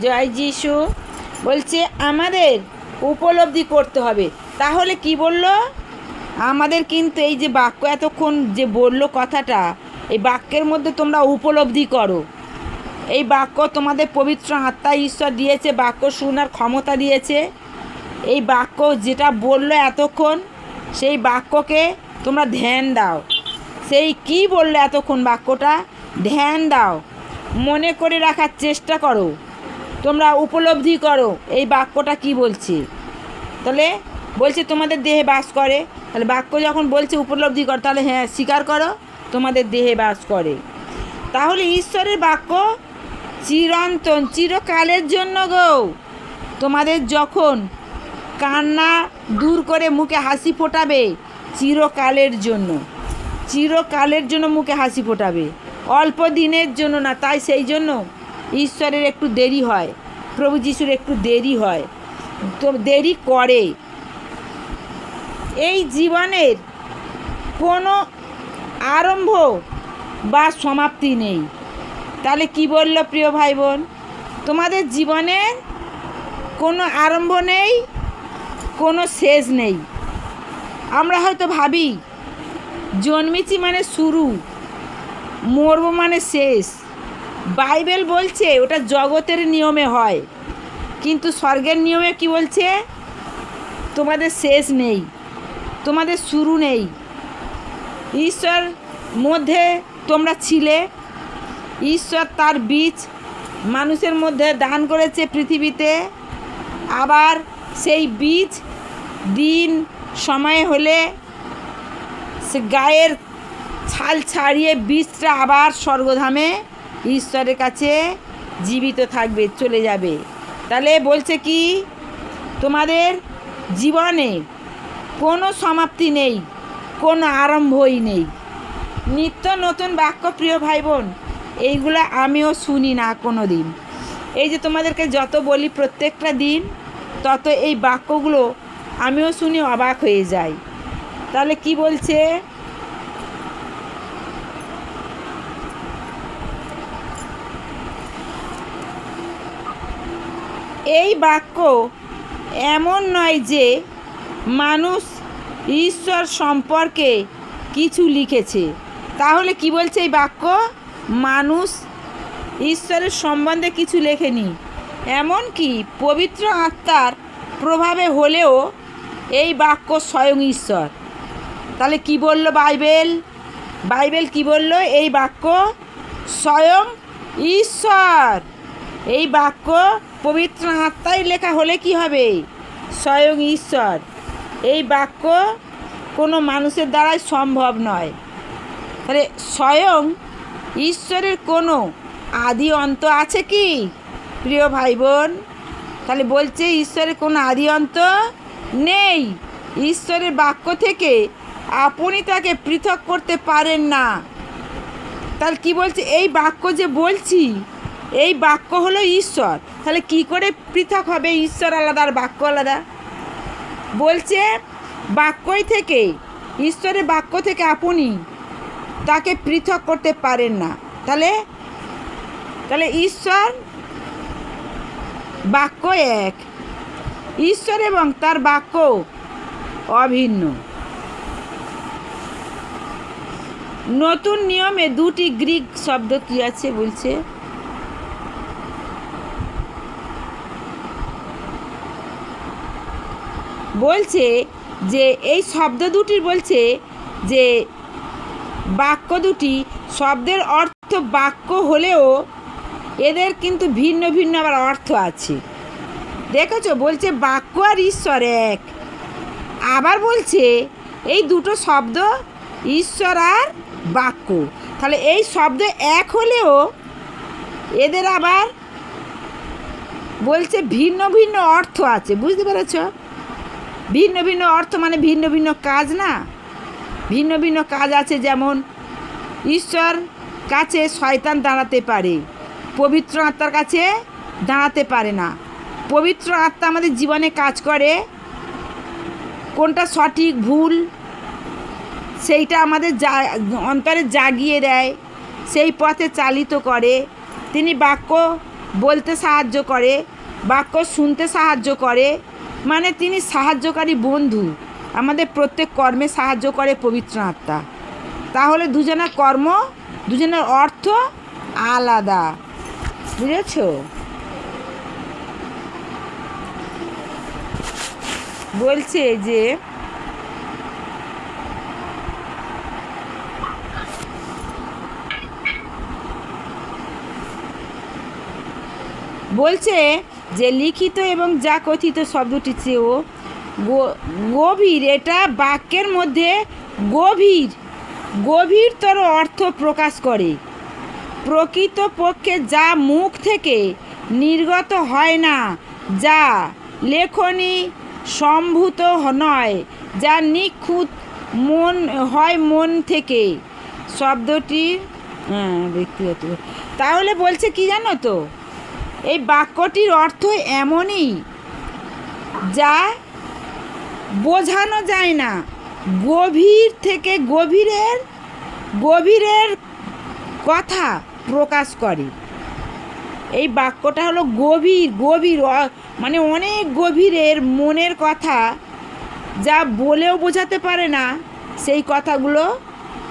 জয় যিশু। বলছে, আমাদের উপলব্ধি করতে হবে। তাহলে কি বলল? আমাদের কিন্তু এই যে বাক্য এতক্ষণ যে বলল কথাটা, এই বাক্যের মধ্যে তোমরা উপলব্ধি করো। এই বাক্য তোমাদের পবিত্র আত্মা ঈশ্বর দিয়েছে, বাক্য শোনার ক্ষমতা দিয়েছে। এই বাক্য যেটা বলল এতক্ষণ, সেই বাক্যকে তোমরা ধ্যান দাও। সেই কি বলল এতক্ষণ বাক্যটা? ধ্যান দাও। মনে করে রাখার চেষ্টা করো। তোমরা উপলব্ধি করো, এই বাক্যটা কি বলছে? তাহলে বলছে তোমাদের দেহে বাস করে। তাহলে বাক্য যখন বলছে উপলব্ধি কর, তাহলে হ্যাঁ স্বীকার করো, তোমাদের দেহে বাস করে। তাহলে ঈশ্বরের বাক্য চিরন্তন, চিরকালের জন্য গো। তোমাদের যখন কান্না দূর করে মুখে হাসি ফোটাবে, চিরকালের জন্য। চিরকালের জন্য মুখে হাসি ফোটাবে। অল্প দিনের জন্য না, তাই সেই জন্য। ঈশ্বরের একটু দেরি হয়, প্রভু যিশুর একটু দেরি হয়। তো দেরি করে। এই জীবনের কোনো আরম্ভ বা সমাপ্তি নেই। তাহলে কি বলল প্রিয় ভাই বোন তোমাদের জীবনের কোনো আরম্ভ নেই, কোনো শেষ নেই। আমরা হয়তো ভাবি, জন্মেছি মানে শুরু, মরব মানে শেষ। বাইবেল বলছে, ওটা জগতের নিয়মে হয়। কিন্তু স্বর্গের নিয়মে কি বলছে? তোমাদের শেষ নেই, তোমাদের শুরু নেই। ঈশ্বর মধ্যে তোমরা ছিলে, ঈশ্বর তার বীজ মানুষের মধ্যে দান করেছে পৃথিবীতে। আবার সেই বীজ দিন সময় হলে সে গায়ের ছাল ছাড়িয়ে বীজটা আবার স্বর্গধামে ঈশ্বরের কাছে জীবিত থাকবে, চলে যাবে। তাহলে বলছে কি, তোমাদের জীবনে কোনো সমাপ্তি নেই, কোনো আরম্ভই নেই। নিত্য নতুন বাক্য, প্রিয় ভাই বোন এইগুলো আমিও শুনি না কোনো দিন এই যে তোমাদেরকে যত বলি প্রত্যেকটা দিন, তত এই বাক্যগুলো আমিও শুনি অবাক হয়ে যাই। তাহলে কি বলছে? এই বাক্য এমন নয় যে মানুষ ঈশ্বর সম্পর্কে কিছু লিখেছে। তাহলে কি বলছে এই বাক্য? মানুষ ঈশ্বরের সম্বন্ধে কিছু লেখেনি। এমনকি পবিত্র আত্মার প্রভাবে হলেও এই বাক্য স্বয়ং ঈশ্বর। তাহলে কি বলল বাইবেল? বাইবেল কি বলল? এই বাক্য স্বয়ং ঈশ্বর। এই বাক্য পবিত্র আত্মায় লেখা হলে কি হবে? স্বয়ং ঈশ্বর। এই বাক্য কোনো মানুষের দ্বারাই সম্ভব নয়। তাহলে স্বয়ং ঈশ্বরের কোনো আদি অন্ত আছে কি? প্রিয় ভাই বোন তাহলে বলছে ঈশ্বরের কোনো আদি অন্ত নেই। ঈশ্বরের বাক্য থেকে আপনি তাকে পৃথক করতে পারেন না। তাহলে কি বলছে? এই বাক্য যে বলছি এই বাক্য হলো ঈশ্বর। তাহলে কি করে পৃথক হবে? ঈশ্বর আলাদা আর বাক্য আলাদা? বলছে, বাক্যই থেকে ঈশ্বরের বাক্য থেকে আপনি তাকে পৃথক করতে পারেন না। তাহলে তাহলে ঈশ্বর বাক্য এক। ঈশ্বর এবং তার বাক্য অভিন্ন। নতুন নিয়মে দুটি গ্রিক শব্দ কি আছে বলছে? বলছে যে, এই শব্দ দুটির বলছে যে, বাক্য দুটি শব্দের অর্থ বাক্য হলেও এদের কিন্তু ভিন্ন ভিন্ন আবার অর্থ আছে। দেখেছ? বলছে বাক্য আর ঈশ্বর এক। আবার বলছে এই দুটো শব্দ ঈশ্বর আর বাক্য। তাহলে এই শব্দ এক হলেও এদের আবার বলছে ভিন্ন ভিন্ন অর্থ আছে। বুঝতে পেরেছ? ভিন্ন ভিন্ন অর্থ মানে ভিন্ন ভিন্ন কাজ না? ভিন্ন ভিন্ন কাজ আছে যেমন, ঈশ্বর কাছে শয়তান দাঁড়াতে পারে, পবিত্র আত্মার কাছে দাঁড়াতে পারে না। পবিত্র আত্মা আমাদের জীবনে কাজ করে, কোনটা সঠিক, ভুল, সেইটা আমাদের জা, অন্তরে জাগিয়ে দেয়, সেই পথে চালিত করে। তিনি বাক্য বলতে সাহায্য করে, বাক্য শুনতে সাহায্য করে মানে তিনি সাহায্যকারী বন্ধু। আমাদের প্রত্যেক কর্মে সাহায্য করে পবিত্র আত্মা। তাহলে দুজনের কর্ম, দুজনের অর্থ আলাদা। বুঝেছ? বলছে যে, বলছে যে লিখিত এবং যা কথিত শব্দটি চেয়েও গভীর, এটা বাক্যের মধ্যে গভীর, গভীরতর অর্থ প্রকাশ করে। প্রকৃতপক্ষে যা মুখ থেকে নির্গত হয় না, যা লেখনী সম্ভূত নয়, যা নিখুঁত মন, হয় মন থেকে। শব্দটির হ্যাঁ ব্যক্তিগত। তাহলে বলছে কি জানো তো? এই বাক্যটির অর্থ এমনই যা বোঝানো যায় না। গভীর থেকে গভীরের গভীরের কথা প্রকাশ করে। এই বাক্যটা হলো গভীর গভীর মানে অনেক গভীরের মনের কথা যা বলেও বোঝাতে পারে না, সেই কথাগুলো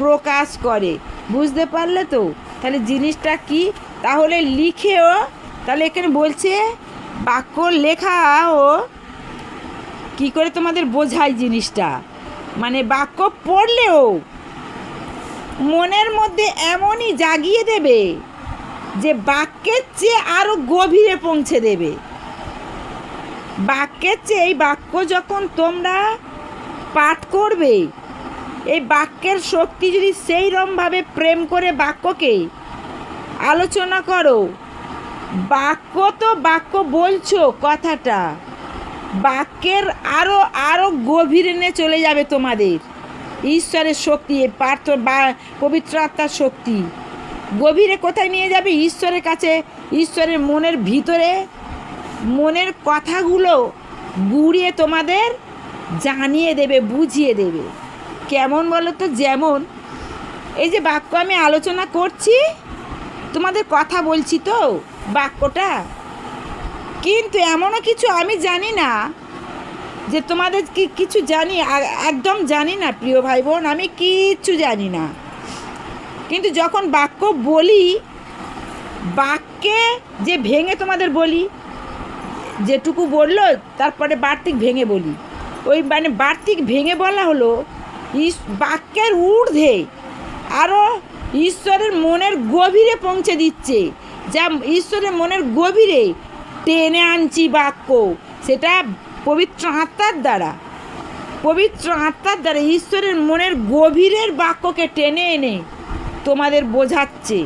প্রকাশ করে। বুঝতে পারলে তো? তাহলে জিনিসটা কি? তাহলে লিখেও তাহলে এখানে বলছে, বাক্য লেখা ও কি করে তোমাদের বোঝায় জিনিসটা? মানে বাক্য পড়লেও মনের মধ্যে এমনই জাগিয়ে দেবে যে বাক্যের চেয়ে আরও গভীরে পৌঁছে দেবে। বাক্যের চেয়ে এই বাক্য যখন তোমরা পাঠ করবে, এই বাক্যের শক্তি যদি সেই রকমভাবে প্রেম করে বাক্যকে আলোচনা করো বাক্য তো বাক্য বলছো কথাটা। বাক্যের আরও আরও গভীরে নিয়ে চলে যাবে তোমাদের। ঈশ্বরের শক্তি পার্থ, বা পবিত্র আত্মার শক্তি। গভীরে কোথায় নিয়ে যাবে ঈশ্বরের কাছে? ঈশ্বরের মনের ভিতরে? মনের কথাগুলো গুড়িয়ে তোমাদের জানিয়ে দেবে, বুঝিয়ে দেবে। কেমন বলো তো? যেমন, এই যে বাক্য আমি আলোচনা করছি, তোমাদের কথা বলছি তো। বাক্যটা? কিন্তু এমনও কিছু আমি জানি না যে তোমাদের কি কিছু জানি একদম জানি না, প্রিয় ভাই বোন আমি কিচ্ছু জানি না। কিন্তু যখন বাক্য বলি, বাক্যে যে ভেঙে তোমাদের বলি, যেটুকু বলল, তারপরে বার্তিক ভেঙে বলি। ওই মানে বার্তিক ভেঙে বলা হলো বাক্যের ঊর্ধ্বে আরও ঈশ্বরের মনের গভীরে পৌঁছে দিচ্ছে। যা ঈশ্বরের মনের গভীরে টেনে আনছি বাক্য। সেটা পবিত্র আত্মার দ্বারা। পবিত্র আত্মার দ্বারা ঈশ্বরের মনের গভীরের বাক্যকে টেনে এনে তোমাদের বোঝাচ্ছে,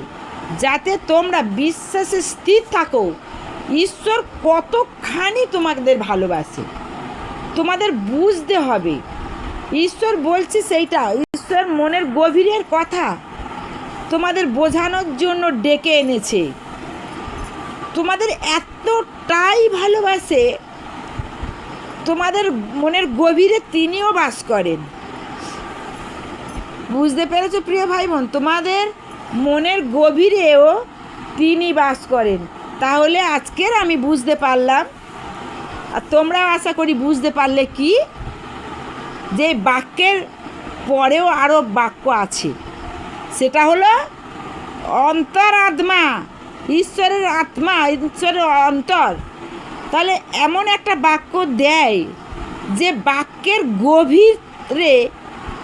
যাতে তোমরা বিশ্বাসে স্থির থাকো। ঈশ্বর কতখানি তোমাদের ভালোবাসে, তোমাদের বুঝতে হবে। ঈশ্বর বলছে সেইটা, ঈশ্বর মনের গভীরের কথা তোমাদের বোঝানোর জন্য ডেকে এনেছে। তোমাদের এতটাই ভালোবাসে, তোমাদের মনের গভীরে তিনিও বাস করেন। বুঝতে পেরেছ প্রিয় ভাই বোন তোমাদের মনের গভীরেও তিনি বাস করেন। তাহলে আজকের আমি বুঝতে পারলাম, আর তোমরাও আশা করি বুঝতে পারলে কি, যে বাক্যের পরেও আরও বাক্য আছে। সেটা হলো অন্তর আত্মা ঈশ্বরের আত্মা, ঈশ্বরের অন্তর। তাহলে এমন একটা বাক্য দেয় যে বাক্যের গভীরে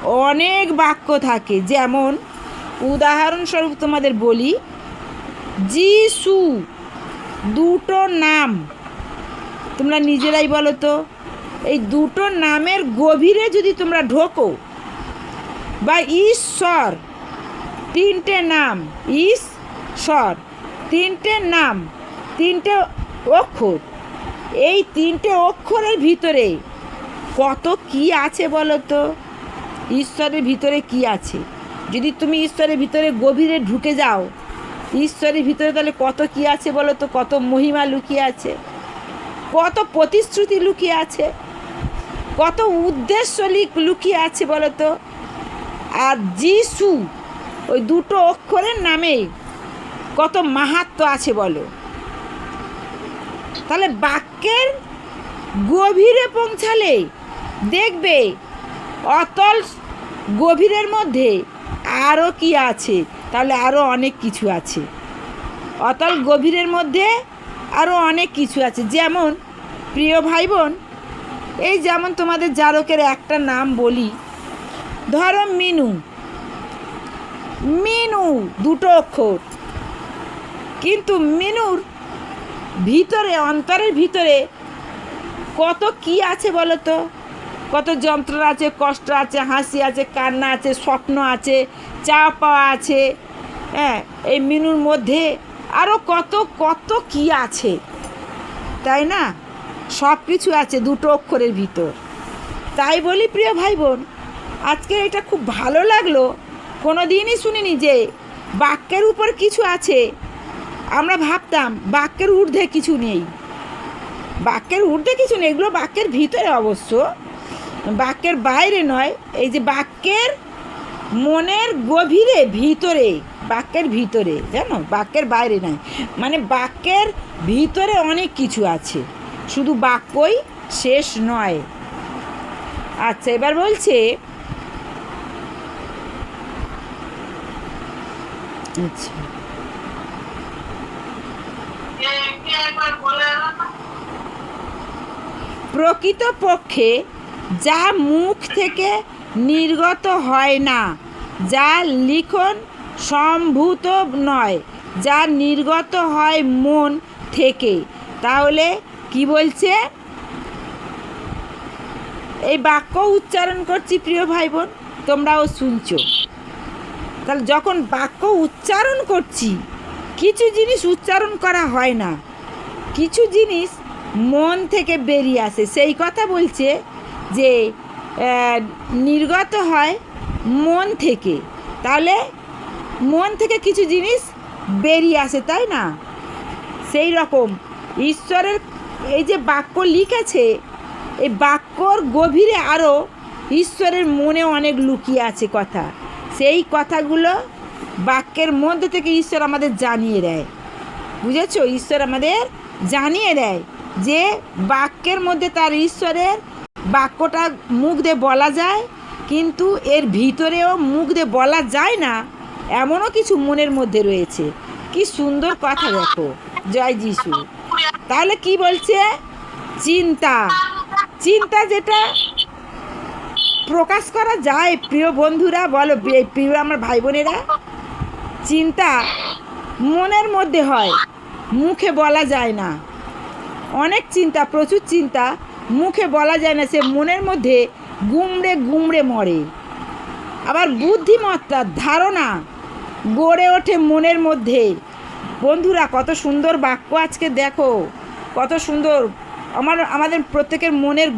অনেক বাক্য থাকে। যেমন, উদাহরণস্বরূপ তোমাদের বলি, যিশু, দুটো নাম। তোমরা নিজেরাই বলো তো, এই দুটো নামের গভীরে যদি তোমরা ঢোকো, বা ঈশ্বর, তিনটে নাম, ঈশ্বর তিনটে নাম, তিনটে অক্ষর। এই তিনটে অক্ষরের ভিতরে কত কি আছে বলো তো ঈশ্বরের ভিতরে কি আছে? যদি তুমি ঈশ্বরের ভিতরে গভীরে ঢুকে যাও, ঈশ্বরের ভিতরে তাহলে কত কি আছে বলো তো কত মহিমা লুকিয়ে আছে? কত প্রতিশ্রুতি লুকিয়ে আছে? কত উদ্দেশ্য লুকিয়ে আছে বলো তো আর যিশু ওই দুটো অক্ষরের নামে কত মাহাত্ম আছে বলো? তাহলে বাক্যের গভীরে পৌঁছালে দেখবে অতল গভীরের মধ্যে আরও কি আছে? তাহলে আরও অনেক কিছু আছে। অতল গভীরের মধ্যে আরও অনেক কিছু আছে। যেমন, প্রিয় ভাই বোন এই যেমন তোমাদের জারকের একটা নাম বলি, ধরো মিনু। মিনু, দুটো অক্ষর। কিন্তু মিনুর ভিতরে, অন্তরের ভিতরে কত কি আছে বলো তো কত যন্ত্রণা আছে, কষ্ট আছে, হাসি আছে, কান্না আছে, স্বপ্ন আছে চা পাওয়া আছে। হ্যাঁ এই মিনুর মধ্যে আরও কত কত কি আছে? তাই না? সব কিছু আছে দুটো অক্ষরের ভিতর। তাই বলি প্রিয় ভাই বোন আজকে এটা খুব ভালো লাগল। কোনো দিনই শুনিনি যে বাক্যের উপর কিছু আছে। আমরা ভাবতাম, বাক্যের ঊর্ধ্বে কিছু নেই। বাক্যের ঊর্ধ্বে কিছু নেই, এগুলো বাক্যের ভিতরে অবশ্য। বাক্যের বাইরে নয়, এই যে বাক্যের মনের গভীরে, ভিতরে, বাক্যের ভিতরে, জানো? বাক্যের বাইরে নয়। মানে বাক্যের ভিতরে অনেক কিছু আছে। শুধু বাক্যই শেষ নয়। আচ্ছা এবার বলছে আচ্ছা। প্রকৃতপক্ষে যা মুখ থেকে নির্গত হয় না, যা লিখন সম্ভূত নয়, যা নির্গত হয় মন থেকে। তাহলে কি বলছে? এই বাক্য উচ্চারণ করছি, প্রিয় ভাই বোন তোমরাও শুনছো। তাহলে যখন বাক্য উচ্চারণ করছি, কিছু জিনিস উচ্চারণ করা হয় না। কিছু জিনিস মন থেকে বেরিয়ে আসে। সেই কথা বলছে যে নির্গত হয় মন থেকে। তাহলে মন থেকে কিছু জিনিস বেরিয়ে আসে, তাই না? সেই রকম। ঈশ্বরের এই যে বাক্য লিখেছে, এই বাক্যর গভীরে আরও ঈশ্বরের মনে অনেক লুকিয়ে আছে কথা। সেই কথাগুলো বাক্যের মধ্যে থেকে ঈশ্বর আমাদের জানিয়ে দেয়। বুঝেছ? ঈশ্বর আমাদের জানিয়ে দেয়। যে বাক্যের মধ্যে তার ঈশ্বরের বাক্যটা মুখ দিয়ে বলা যায়, কিন্তু এর ভিতরেও মুখ দিয়ে বলা যায় না, এমনও কিছু মনের মধ্যে রয়েছে। কি সুন্দর কথা দেখো। জয় যিশু। তাহলে কি বলছে? চিন্তা। চিন্তা যেটা প্রকাশ করা যায়। প্রিয় বন্ধুরা, বলো, প্রিয়- আমার ভাই বোনেরা, চিন্তা মনের মধ্যে হয়, মুখে বলা যায় না। অনেক চিন্তা, প্রচুর চিন্তা, মুখে বলা যায় না, সে মনের মধ্যে গুমড়ে গুমড়ে মরে। আবার বুদ্ধিমত্তার ধারণা গড়ে ওঠে মনের মধ্যে। বন্ধুরা, কত সুন্দর বাক্য আজকে দেখো, কত সুন্দর। আমার, আমাদের প্রত্যেকের মনের